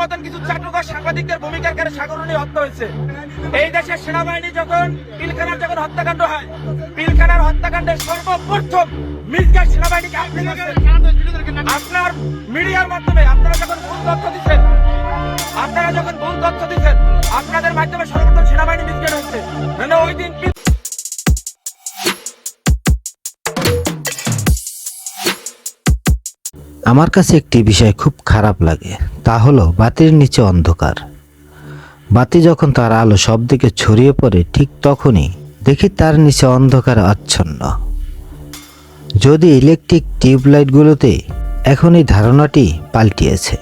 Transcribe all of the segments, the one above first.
মতন কিছু চাটুকার সাংবাদিকদের ভূমিকার কারণে সাগরণী হত্যা হয়েছে। এই দেশের সেনাবাহিনী যখন পিলখানার যখন হত্যাকাণ্ড হয়, পিলখানার হত্যাকাণ্ডের সর্বপ্রথম মির্জা সেনাবাহিনীকে আমার কাছে একটি বিষয় খুব খারাপ লাগে, তা হলো বাতির নিচে অন্ধকার। বাতি যখন তার আলো সব দিকে ছড়িয়ে পড়ে, ঠিক তখনই দেখি তার নিচে অন্ধকার আচ্ছন্ন। যদি ইলেকট্রিক টিউবলাইটগুলোতে এখন এই ধারণাটি পাল্টিয়েছে,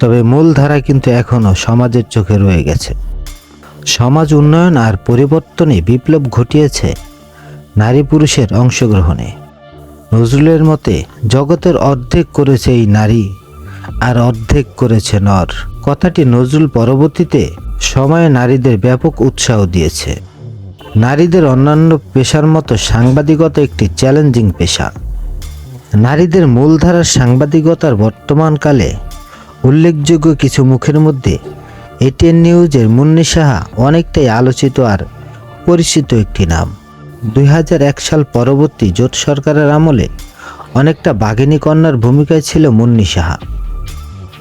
তবে মূল ধারা কিন্তু এখনও সমাজের চোখে রয়ে গেছে। সমাজ উন্নয়ন আর পরিবর্তনে বিপ্লব ঘটিয়েছে নারী পুরুষের অংশগ্রহণে। নজরুলের মতে, জগতের অর্ধেক করেছে এই নারী আর অর্ধেক করেছে নর। কথাটি নজরুল পরবর্তীতে সময়ে নারীদের ব্যাপক উৎসাহ দিয়েছে। নারীদের অন্যান্য পেশার মতো সাংবাদিকতা একটি চ্যালেঞ্জিং পেশা। নারীদের মূলধারার সাংবাদিকতার বর্তমানকালে উল্লেখযোগ্য কিছু মুখের মধ্যে এটিএন নিউজের মুন্নি সাহা অনেকটাই আলোচিত আর পরিচিত একটি নাম। দুই হাজার এক সাল পরবর্তী জোট সরকারের আমলে অনেকটা বাঘিনী কন্যার ভূমিকায় ছিল মুন্নি সাহা।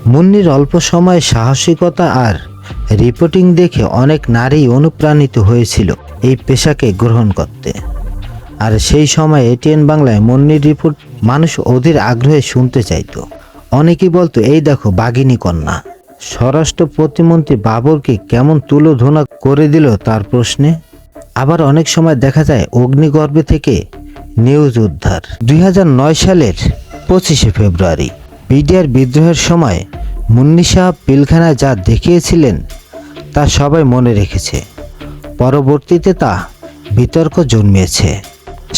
মুন্নির অল্প সময়ে সাহসিকতা আর রিপোর্টিং দেখে অনেক নারী অনুপ্রাণিত হয়েছিল এই পেশাকে গ্রহণ করতে। আর সেই সময় এটিএন বাংলায় মুন্নির রিপোর্ট মানুষ অধীর আগ্রহে শুনতে চাইতো। অনেকেই বলতো, এই দেখো বাঘিনী কন্যা, স্বরাষ্ট্র প্রতিমন্ত্রী বাবরকে কেমন তুলোধনা করে দিল তার প্রশ্নে? আবার অনেক সময় দেখা যায় অগ্নিগর্ভে থেকে নিউজ উদ্ধার। দুই হাজার নয় সালের পঁচিশে ফেব্রুয়ারি, বিডিআর বিদ্রোহের সময় মুন্নি সাহা পিলখানায় যা দেখিয়েছিলেন তা সবাই মনে রেখেছে। পরবর্তীতে তা বিতর্ক জন্মিয়েছে।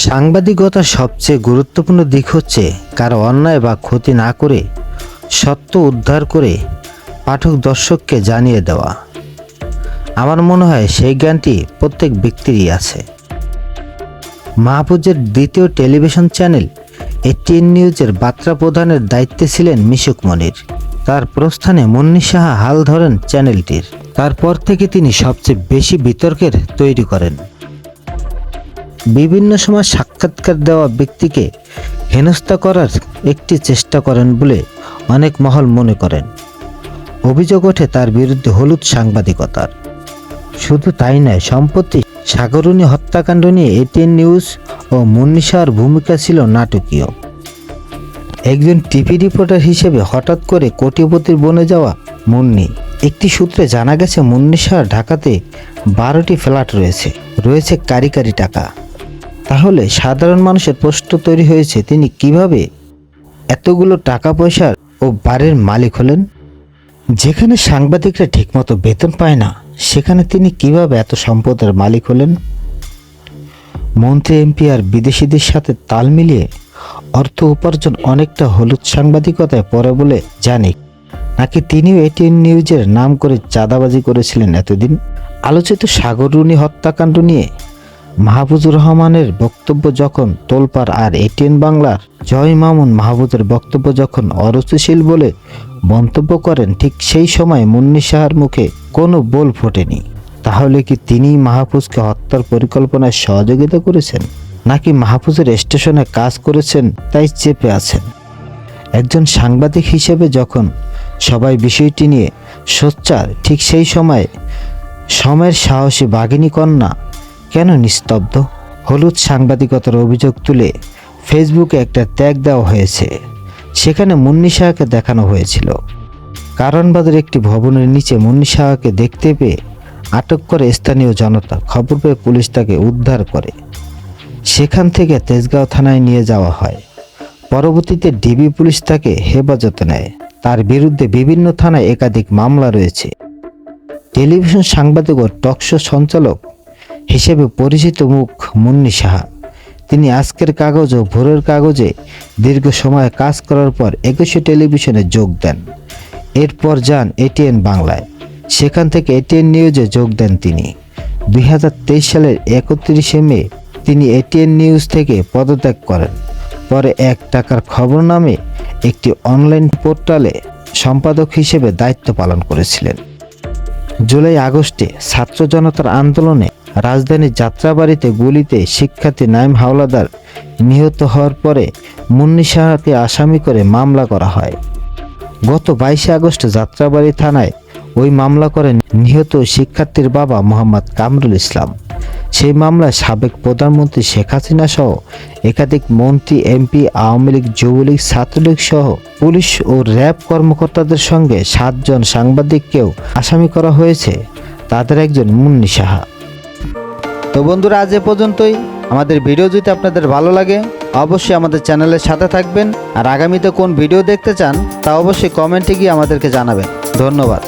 সাংবাদিকতার সবচেয়ে গুরুত্বপূর্ণ দিক হচ্ছে কারও অন্যায় বা ক্ষতি না করে সত্য উদ্ধার করে পাঠক দর্শককে জানিয়ে দেওয়া। আমার মনে হয় সেই জ্ঞানটি প্রত্যেক ব্যক্তিরই আছে। মাহফুজের দ্বিতীয় টেলিভিশন চ্যানেল এটিএন নিউজের বার্তা প্রদানের দায়িত্বে ছিলেন মিশুক মনির। তার প্রস্থানে মুন্নি সাহা হাল ধরেন চ্যানেলটির। তারপর থেকে তিনি সবচেয়ে বেশি বিতর্কের তৈরি করেন। বিভিন্ন সময় সাক্ষাৎকার দেওয়া ব্যক্তিকে হেনস্থা করার একটি চেষ্টা করেন বলে অনেক মহল মনে করেন। অভিযোগ ওঠে তার বিরুদ্ধে হলুদ সাংবাদিকতার। শুধু তাই নয়, সম্প্রতি সাগরণী হত্যাকাণ্ড নিয়ে এটিএন নিউজ ও মুন্নিশার ভূমিকা ছিল নাটকীয়। একজন টিভি রিপোর্টার হিসেবে হঠাৎ করে কোটিপতির বনে যাওয়া মুন্নি। একটি সূত্রে জানা গেছে মুন্নি শাহর ঢাকাতে বারোটি ফ্ল্যাট রয়েছে রয়েছে কারি কারি টাকা। তাহলে সাধারণ মানুষের প্রশ্ন তৈরি হয়েছে, তিনি কীভাবে এতগুলো টাকা পয়সার ও বাড়ির মালিক হলেন? যেখানে সাংবাদিকরা ঠিকমতো বেতন পায় না, সেখানে তিনি কীভাবে এত সম্পদের মালিক হলেন? মন্ত্রী, এমপি আর বিদেশিদের সাথে তাল মিলিয়ে অর্থ উপার্জন অনেকটা হলুদ সাংবাদিকতায় পড়ে বলে জানি। নাকি তিনিও এটিএন নিউজের নাম করে চাঁদাবাজি করেছিলেন এতদিন? আলোচিত সাগররুনি হত্যাকাণ্ড নিয়ে মাহফুজুর রহমানের বক্তব্য যখন তোলপাড় আর এটিএন বাংলার জয় মামুন মাহফুজের বক্তব্য যখন অরুচিশীল বলে মন্তব্য করেন, ঠিক সেই সময় মুন্নি সাহার মুখে কোনো বল ফোটেনি। তাহলে কি তিনি মাহফুজকে হত্যার পরিকল্পনায় সহযোগিতা করেছেন, নাকি মাহফুজের স্টেশনে কাজ করেছেন তাই চেপে আছেন? একজন সাংবাদিক হিসেবে যখন সবাই বিষয়টি নিয়ে সোচ্চার, ঠিক সেই সময় সময়ের সাহসী বাঘিনী কন্যা কেন নিস্তব্ধ? হলুদ সাংবাদিকতার অভিযোগ তুলে ফেসবুকে একটা ত্যাগ দেওয়া হয়েছে। সেখানে মুন্নি শাহকে দেখানো হয়েছিল। কারণবাদের একটি ভবনের নিচে মুন্নি শাহকে দেখতে পেয়ে আটক করে স্থানীয় জনতা খবর পেয়ে পুলিশ তাকে উদ্ধার করে। সেখান থেকে তেজগাঁও থানায় নিয়ে যাওয়া হয়। পরবর্তীতে ডিবি পুলিশ তাকে হেফাজতে নেয়। তার বিরুদ্ধে বিভিন্ন থানায় একাধিক মামলা রয়েছে। টেলিভিশন সাংবাদিক ও টকশো সঞ্চালক হিসেবে পরিচিত মুখ মুন্নি সাহা। তিনি আজকের কাগজ ও ভোরের কাগজে দীর্ঘ সময় কাজ করার পর একুশে টেলিভিশনে যোগ দেন। এরপর যান এটিএন বাংলায়। সেখান থেকে এটিএন নিউজে যোগ দেন তিনি। দুই হাজার তেইশ সালের একত্রিশে মে তিনি এটিএন নিউজ থেকে পদত্যাগ করেন। পরে এক টাকার খবর নামে একটি অনলাইন পোর্টালে সম্পাদক হিসেবে দায়িত্ব পালন করেছিলেন। জুলাই আগস্টে ছাত্র জনতার আন্দোলনে রাজধানীর যাত্রাবাড়িতে গুলিতে শিক্ষার্থী নাইম হাওলাদার নিহত হওয়ার পরে মুন্নি সাহাকে আসামি করে মামলা করা হয়। গত বাইশে আগস্ট যাত্রাবাড়ি থানায় ওই মামলা করেন নিহত শিক্ষার্থীর বাবা মোহাম্মদ কামরুল ইসলাম। সেই মামলায় সাবেক প্রধানমন্ত্রী শেখ হাসিনা সহ একাধিক মন্ত্রী, এমপি, আওয়ামী লীগ, যুবলীগ, ছাত্রলীগ সহ পুলিশ ও র্যাব কর্মকর্তাদের সঙ্গে সাতজন সাংবাদিককেও আসামি করা হয়েছে। তাদের একজন মুন্নি সাহা। বন্ধুরা, আজ এ পর্যন্তই। আমাদের ভিডিও যদি আপনাদের ভালো লাগে, অবশ্যই আমাদের চ্যানেলের সাথে থাকবেন। আর আগামীতে কোন ভিডিও দেখতে চান, তা অবশ্যই কমেন্টে গিয়ে আমাদেরকে জানাবেন। ধন্যবাদ।